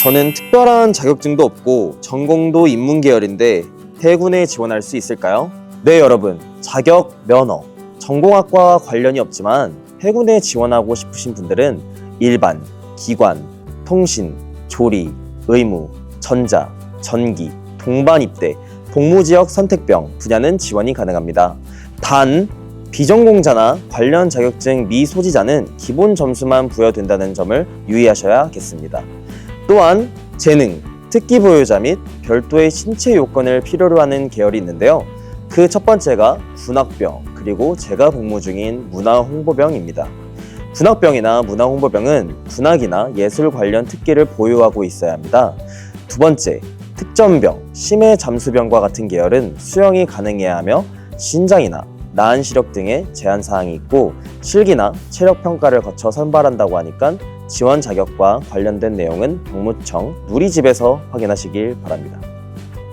저는 특별한 자격증도 없고 전공도 인문 계열인데 해군에 지원할 수 있을까요? 네, 여러분. 자격, 면허, 전공학과 관련이 없지만 해군에 지원하고 싶으신 분들은 일반, 기관, 통신, 조리, 의무, 전자, 전기, 동반 입대, 복무지역 선택병 분야는 지원이 가능합니다. 단, 비전공자나 관련 자격증 미소지자는 기본 점수만 부여된다는 점을 유의하셔야겠습니다. 또한 재능, 특기 보유자 및 별도의 신체 요건을 필요로 하는 계열이 있는데요. 그 첫 번째가 군악병, 그리고 제가 복무 중인 문화홍보병입니다. 군악병이나 문화홍보병은 군악이나 예술 관련 특기를 보유하고 있어야 합니다. 두 번째, 특전병, 심해 잠수병과 같은 계열은 수영이 가능해야 하며 신장이나 나은 시력 등의 제한 사항이 있고 실기나 체력 평가를 거쳐 선발한다고 하니까 지원 자격과 관련된 내용은 복무청 누리집에서 확인하시길 바랍니다.